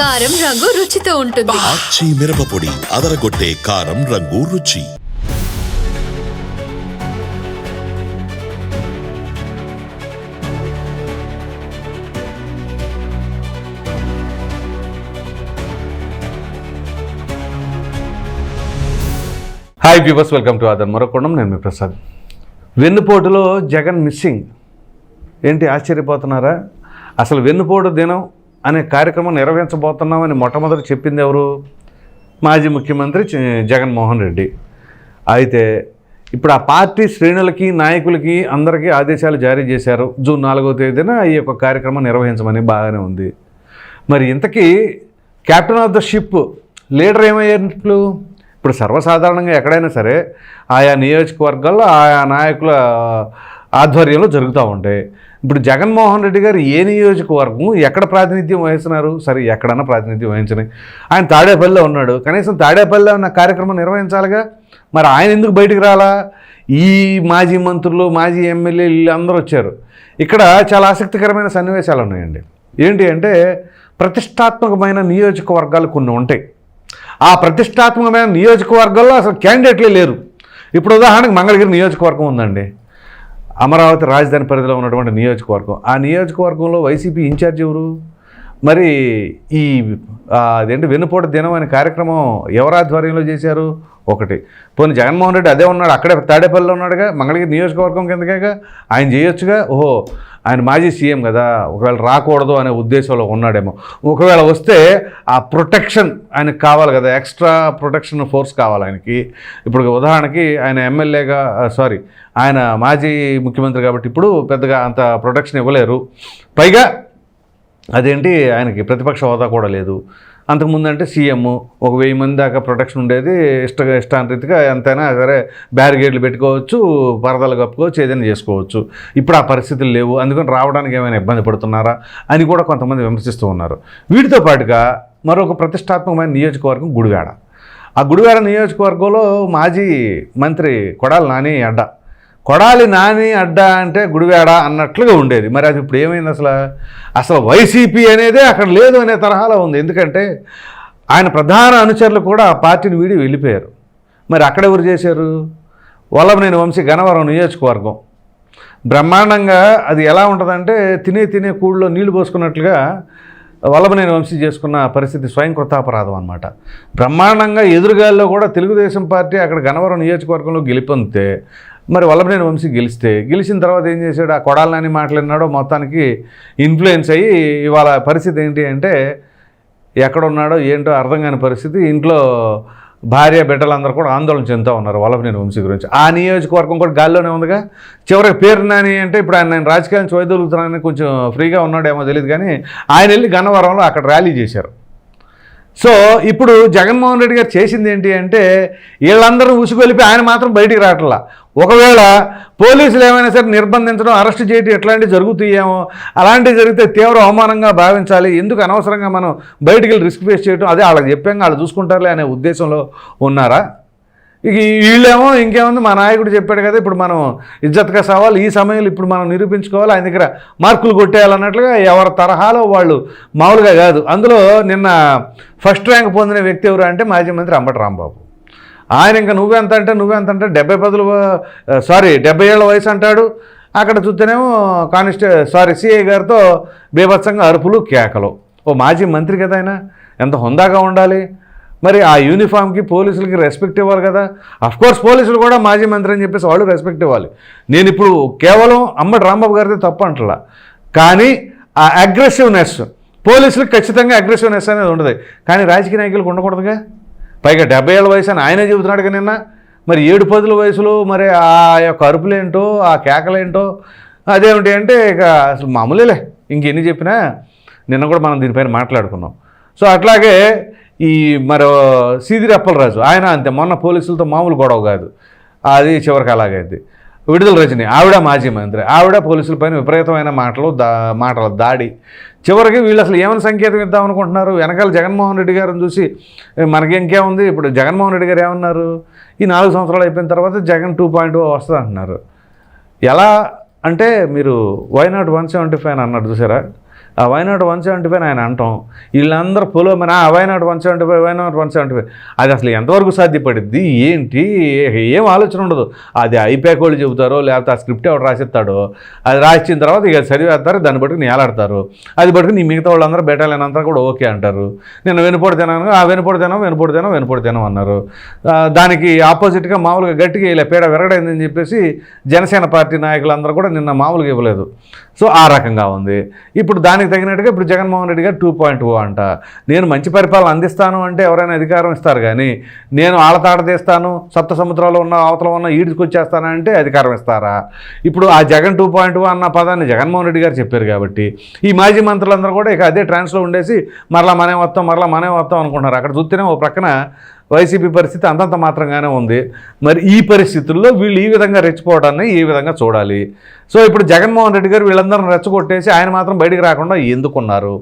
కారం రంగు రుచితో ఉంటుంది. ఆచి మిరపపొడి అదరగొట్టే కారం రంగు రుచి. హాయ్ వ్యూవర్స్ వెల్కమ్ టు ఆదర్ మరొకొండం నేను మీ ప్రసాద్. వెన్నుపోటులో జగన్ మిస్సింగ్ ఏంటి ఆశ్చర్యపోతున్నారా? అసలు వెన్నుపోటు దినం అనే కార్యక్రమం నిర్వహించబోతున్నామని మొట్టమొదటి చెప్పింది ఎవరు? మాజీ ముఖ్యమంత్రి జగన్మోహన్ రెడ్డి. అయితే ఇప్పుడు ఆ పార్టీ శ్రేణులకి నాయకులకి అందరికీ ఆదేశాలు జారీ చేశారు. జూన్ నాలుగో తేదీన ఈ యొక్క కార్యక్రమం నిర్వహించమని బాగానే ఉంది. మరి ఇంతకీ captain of the ship leader ఏమయ్యేట్లు ఇప్పుడు సర్వసాధారణంగా ఎక్కడైనా సరే ఆయా నియోజకవర్గాల్లో ఆయా నాయకుల ఆధ్వర్యంలో జరుగుతూ ఉంటాయి ఇప్పుడు జగన్మోహన్ రెడ్డి గారు ఏ నియోజకవర్గం ఎక్కడ ప్రాతినిధ్యం వహిస్తున్నారు? సరే ఎక్కడన్నా ప్రాతినిధ్యం వహించని. ఆయన తాడేపల్లిలో ఉన్నాడు. కనీసం తాడేపల్లిలో ఉన్న కార్యక్రమం నిర్వహించాలిగా? మరి ఆయన ఎందుకు బయటికి రాలా? ఈ మాజీ మంత్రులు మాజీ ఎమ్మెల్యేలు వీళ్ళందరూ వచ్చారు. ఇక్కడ చాలా ఆసక్తికరమైన సన్నివేశాలు ఉన్నాయండి. ఏంటి అంటే ప్రతిష్టాత్మకమైన నియోజకవర్గాలు కొన్ని ఉంటాయి. ఆ ప్రతిష్టాత్మకమైన నియోజకవర్గాల్లో అసలు క్యాండిడేట్లే లేరు. ఇప్పుడు ఉదాహరణకు మంగళగిరి నియోజకవర్గం ఉందండి. అమరావతి రాజధాని పరిధిలో ఉన్నటువంటి నియోజకవర్గం. ఆ నియోజకవర్గంలో వైసీపీ ఇన్ఛార్జ్ ఎవరు? మరి ఈ అదేంటి వెన్నుపోటు దినం అనే కార్యక్రమం ఎవరి ఆధ్వర్యంలో చేశారు? ఒకటి. పోనీ జగన్మోహన్ రెడ్డి అదే ఉన్నాడు అక్కడే తాడేపల్లిలో ఉన్నాడుగా మంగళగిరి నియోజకవర్గం కిందకేగా ఆయన చేయొచ్చుగా? ఓహో ఆయన మాజీ సీఎం కదా ఒకవేళ రాకూడదు అనే ఉద్దేశంలో ఉన్నాడేమో. ఒకవేళ వస్తే ఆ ప్రొటెక్షన్ ఆయనకు కావాలి కదా ఎక్స్ట్రా ప్రొటెక్షన్ ఫోర్స్ కావాలి ఆయనకి. ఇప్పుడు ఉదాహరణకి ఆయన ఎమ్మెల్యేగా సారీ ఆయన మాజీ ముఖ్యమంత్రి కాబట్టి ఇప్పుడు పెద్దగా అంత ప్రొటెక్షన్ ఇవ్వలేరు. పైగా అదేంటి ఆయనకి ప్రతిపక్ష హోదా కూడా లేదు. అంతకుముందు అంటే సీఎం ఒక వెయ్యి మంది దాకా ప్రొటెక్షన్ ఉండేది ఇష్ట ఇష్టాంతరీతిగా ఎంతైనా సరే బ్యారిగేడ్లు పెట్టుకోవచ్చు పరదలు కప్పుకోవచ్చు ఏదైనా చేసుకోవచ్చు. ఇప్పుడు ఆ పరిస్థితులు లేవు. అందుకని రావడానికి ఏమైనా ఇబ్బంది పడుతున్నారా అని కూడా కొంతమంది విమర్శిస్తూ ఉన్నారు. వీటితో పాటుగా మరొక ప్రతిష్టాత్మకమైన నియోజకవర్గం గుడివాడ. ఆ గుడివాడ నియోజకవర్గంలో మాజీ మంత్రి కొడాలి నాని అడ్డ కొడాలి నాని అడ్డా అంటే గుడివాడ అన్నట్లుగా ఉండేది. మరి అది ఇప్పుడు ఏమైంది అసలు? అసలు వైసీపీ అనేదే అక్కడ లేదు అనే తరహాలో ఉంది. ఎందుకంటే ఆయన ప్రధాన అనుచరులు కూడా ఆ పార్టీని వీడి వెళ్ళిపోయారు. మరి అక్కడ ఎవరు చేశారు? వల్లభనేని వంశీ గనవరం నియోజకవర్గం. బ్రహ్మాండంగా అది ఎలా ఉంటుందంటే తినే తినే కూడులో నీళ్ళు పోసుకున్నట్లుగా వల్లభనేని వంశీ చేసుకున్న పరిస్థితి స్వయం కృతాపరాధం అనమాట బ్రహ్మాండంగా ఎదురుగాల్లో కూడా తెలుగుదేశం పార్టీ అక్కడ గనవరం నియోజకవర్గంలో గెలిపొందితే మరి వల్లభనేని వంశీ గెలిస్తే గెలిచిన తర్వాత ఏం చేశాడు? ఆ కొడాలని మాట్లాడినాడో మొత్తానికి ఇన్ఫ్లుయెన్స్ అయ్యి ఇవాళ పరిస్థితి ఏంటి అంటే ఎక్కడున్నాడో ఏంటో అర్థం కాని పరిస్థితి. ఇంట్లో భార్య బిడ్డలందరూ కూడా ఆందోళన చెందుతూ ఉన్నారు వల్లభనేని వంశీ గురించి. ఆ నియోజకవర్గం కూడా గాల్లోనే ఉందిగా. చివరికి పేరు నాని అంటే ఇప్పుడు ఆయన నేను రాజకీయాల నుంచి కొంచెం ఫ్రీగా ఉన్నాడేమో తెలియదు కానీ ఆయన వెళ్ళి గన్నవరంలో అక్కడ ర్యాలీ చేశారు. సో ఇప్పుడు జగన్మోహన్ రెడ్డి గారు చేసింది ఏంటి అంటే వీళ్ళందరూ ఉసుగొలిపి ఆయన మాత్రం బయటికి రావట్లా. ఒకవేళ పోలీసులు ఏమైనా సరే నిర్బంధించడం అరెస్ట్ చేయడం ఎట్లాంటివి జరుగుతాయేమో అలాంటివి జరిగితే తీవ్ర అవమానంగా భావించాలి. ఎందుకు అనవసరంగా మనం బయటికి వెళ్ళి రిస్క్ ఫేస్ చేయడం అదే వాళ్ళకి చెప్పాం వాళ్ళు చూసుకుంటారులే అనే ఉద్దేశంలో ఉన్నారా? ఇక వీళ్ళేమో ఇంకేముంది? మా నాయకుడు చెప్పాడు కదా ఇప్పుడు మనం ఇజ్జత్గా సవాల్ ఈ సమయంలో ఇప్పుడు మనం నిరూపించుకోవాలి ఆయన దగ్గర మార్కులు కొట్టేయాలన్నట్లుగా ఎవరి తరహాలో వాళ్ళు మామూలుగా కాదు. అందులో నిన్న ఫస్ట్ ర్యాంక్ పొందిన వ్యక్తి ఎవరు అంటే మాజీ మంత్రి అంబటి రాంబాబు. ఆయన ఇంకా నువ్వెంత అంటే నువ్వెంత అంటే డెబ్బై పదులు సారీ డెబ్బై ఏళ్ళ వయసు అంటాడు. అక్కడ చూస్తేనేమో కానిస్టే సారీ సిఐ గారితో బీభత్సంగా అరుపులు కేకలు. ఓ మాజీ మంత్రి కదా ఆయన ఎంత హుందాగా ఉండాలి. మరి ఆ యూనిఫామ్కి పోలీసులకి రెస్పెక్ట్ ఇవ్వాలి కదా? అఫ్కోర్స్ పోలీసులు కూడా మాజీ మంత్రి అని చెప్పేసి వాళ్ళు రెస్పెక్ట్ ఇవ్వాలి. నేను ఇప్పుడు కేవలం అమ్మటి రాంబాబు గారితో తప్పు అంటలా. కానీ ఆ అగ్రెసివ్నెస్ పోలీసులకు ఖచ్చితంగా అగ్రెసివ్నెస్ అనేది ఉండదు. కానీ రాజకీయ నాయకులకు ఉండకూడదుగా? పైగా డెబ్బై ఏళ్ళ వయసు అని ఆయనే చెబుతున్నాడు కదా నిన్న. మరి ఏడు పదుల వయసులో మరి ఆ యొక్క అరుపులేంటో ఆ కేకలేంటో అదేమిటి అంటే ఇక అసలు మామూలేలే. ఇంకెన్ని చెప్పినా నిన్న కూడా మనం దీనిపైన మాట్లాడుకున్నాం. సో అట్లాగే ఈ మరో సీదిరి అప్పలరాజు ఆయన అంతే మొన్న పోలీసులతో మామూలు గొడవ కాదు. అది చివరికి అలాగైంది విడుదల రజని ఆవిడ మాజీ మంత్రి ఆవిడ పోలీసులపైన విపరీతమైన మాటలు దా మాటల దాడి. చివరికి వీళ్ళు అసలు ఏమైనా సంకేతం ఇద్దాం అనుకుంటున్నారు? వెనకాల జగన్మోహన్ రెడ్డి గారిని చూసి మనకి ఇంకేముంది ఇప్పుడు జగన్మోహన్ రెడ్డి గారు ఏమన్నారు? ఈ నాలుగు సంవత్సరాలు అయిపోయిన తర్వాత జగన్ టూ పాయింట్ వస్తుంది అంటున్నారు ఎలా అంటే మీరు why not one seventy five అన్నారు చూసారా? ఆ వైనాట్ వన్ సెవెంటీ ఫైవ్ ఆయన అంటాం. వీళ్ళందరూ పొలో ఆ why not one seventy five why not one seventy five. అది అసలు ఎంతవరకు సాధ్యపడిద్ది? ఏంటి? ఏం ఆలోచన ఉండదు. అది ఐపాక్ వాళ్ళు చెబుతారో లేకపోతే ఆ స్క్రిప్ట్ ఎవరు రాసిస్తాడో అది రాసిన తర్వాత ఇక చదివేస్తారు దాన్ని బట్టి నేలాడతారు. అది బట్టి నీ మిగతా వాళ్ళందరూ బెటాలియన్ అంతా కూడా ఓకే అంటారు. నేను వెనుపడి తినాను ఆ వెనుపడి తినం వెనుపడి తినం వెనుపడి తినం అన్నారు. దానికి ఆపోజిట్గా మామూలుగా గట్టిగా ఇలా పేడ విరగడైందని చెప్పేసి జనసేన పార్టీ నాయకులందరూ కూడా నిన్న మామూలుగా ఇవ్వలేదు. సో ఆ రకంగా ఉంది. ఇప్పుడు దానికి తగినట్టుగా ఇప్పుడు జగన్మోహన్ రెడ్డి గారు టూ పాయింట్ ఓ అంట. నేను మంచి పరిపాలన అందిస్తాను అంటే ఎవరైనా అధికారం ఇస్తారు కానీ నేను ఆడతాడ తీస్తాను సప్త సముద్రాలు ఉన్న అవతల ఉన్న ఈడ్చుకొచ్చేస్తానంటే అధికారం ఇస్తారా? ఇప్పుడు ఆ జగన్ టూ పాయింట్ అన్న పదాన్ని జగన్మోహన్ రెడ్డి గారు చెప్పారు కాబట్టి ఈ మాజీ మంత్రులందరూ కూడా ఇక అదే ట్రాన్స్లో ఉండేసి మరలా మనే వస్తాం మరలా మనే వస్తాం అనుకుంటున్నారు. అక్కడ చూస్తేనే ఓ ప్రక్కన వైసీపీ పరిస్థితి అంతంత మాత్రంగానే ఉంది. మరి ఈ పరిస్థితుల్లో వీళ్ళు ఈ విధంగా రెచ్చిపోవడాన్ని ఈ విధంగా చూడాలి. సో ఇప్పుడు జగన్మోహన్ రెడ్డి గారు వీళ్ళందరిని రెచ్చగొట్టేసి ఆయన మాత్రం బయటికి రాకుండా ఎందుకున్నారు?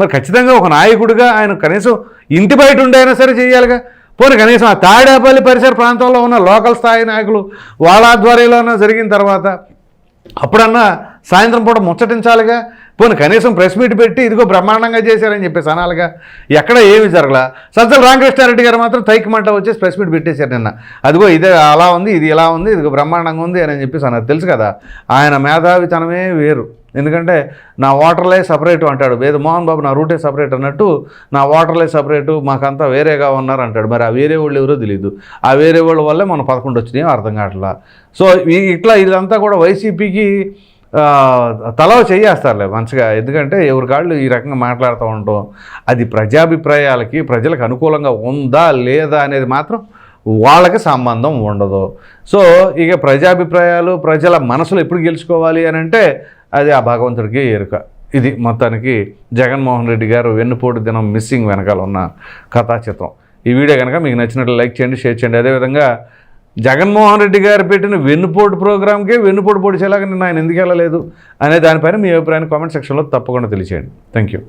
మరి ఖచ్చితంగా ఒక నాయకుడిగా ఆయన కనీసం ఇంటి బయట ఉండి సరే చేయాలిగా. పోనీ కనీసం ఆ తాడేపల్లి పరిసర ప్రాంతంలో ఉన్న లోకల్ స్థాయి నాయకులు వాళ్ళ ఆధ్వర్యంలోనే జరిగిన తర్వాత అప్పుడన్నా సాయంత్రం పూట ముచ్చటించాలిగా? పోనీ కనీసం ప్రెస్ మీట్ పెట్టి ఇదిగో బ్రహ్మాండంగా చేశారని చెప్పేసి అనాలిగా. ఎక్కడ ఏమి జరగలా. సజ్జల రామకృష్ణారెడ్డి గారు మాత్రం తైకి మంట వచ్చేసి ప్రెస్ మీట్ పెట్టేశారు నిన్న. అదిగో ఇదే అలా ఉంది ఇది ఇలా ఉంది ఇదిగో బ్రహ్మాండంగా ఉంది అని చెప్పేసి అన్నారు. తెలుసు కదా ఆయన మేధావితనమే వేరు. ఎందుకంటే నా వాటర్లే సపరేటు అంటాడు. వేద మోహన్ బాబు నా రూటే సపరేట్ అన్నట్టు నా వాటర్లే సపరేటు మాకంతా వేరేగా ఉన్నారు అంటాడు. మరి ఆ వేరే వాళ్ళు ఎవరో తెలియదు ఆ వేరే వాళ్ళ వల్లే మనం పదకొండు వచ్చినాయో అర్థం కావట్లా. సో ఇట్లా ఇదంతా కూడా వైసీపీకి తలవ చేయేస్తారులే మంచిగా. ఎందుకంటే ఎవరి కాళ్ళు ఈ రకంగా మాట్లాడుతూ ఉండటం అది ప్రజాభిప్రాయాలకి ప్రజలకు అనుకూలంగా ఉందా లేదా అనేది మాత్రం వాళ్ళకి సంబంధం ఉండదు. సో ఇక ప్రజాభిప్రాయాలు ప్రజల మనసులు ఎప్పుడు గెలుచుకోవాలి అని అంటే అది ఆ భగవంతుడికి ఎరుక. ఇది మొత్తానికి జగన్మోహన్ రెడ్డి గారు వెన్నుపోటు దినం మిస్సింగ్ వెనకాల ఉన్న కథాచిత్రం. ఈ వీడియో కనుక మీకు నచ్చినట్లు లైక్ చేయండి షేర్ చేయండి. అదేవిధంగా జగన్మోహన్ రెడ్డి గారు పెట్టిన వెన్నుపోటు ప్రోగ్రామ్కే వెన్నుపోటు పొడిచేలాగా నేను ఆయన ఎందుకు వెళ్ళలేదు అనే దానిపైన మీ అభిప్రాయాన్ని కామెంట్ సెక్షన్లో తప్పకుండా తెలియచేయండి. Thank you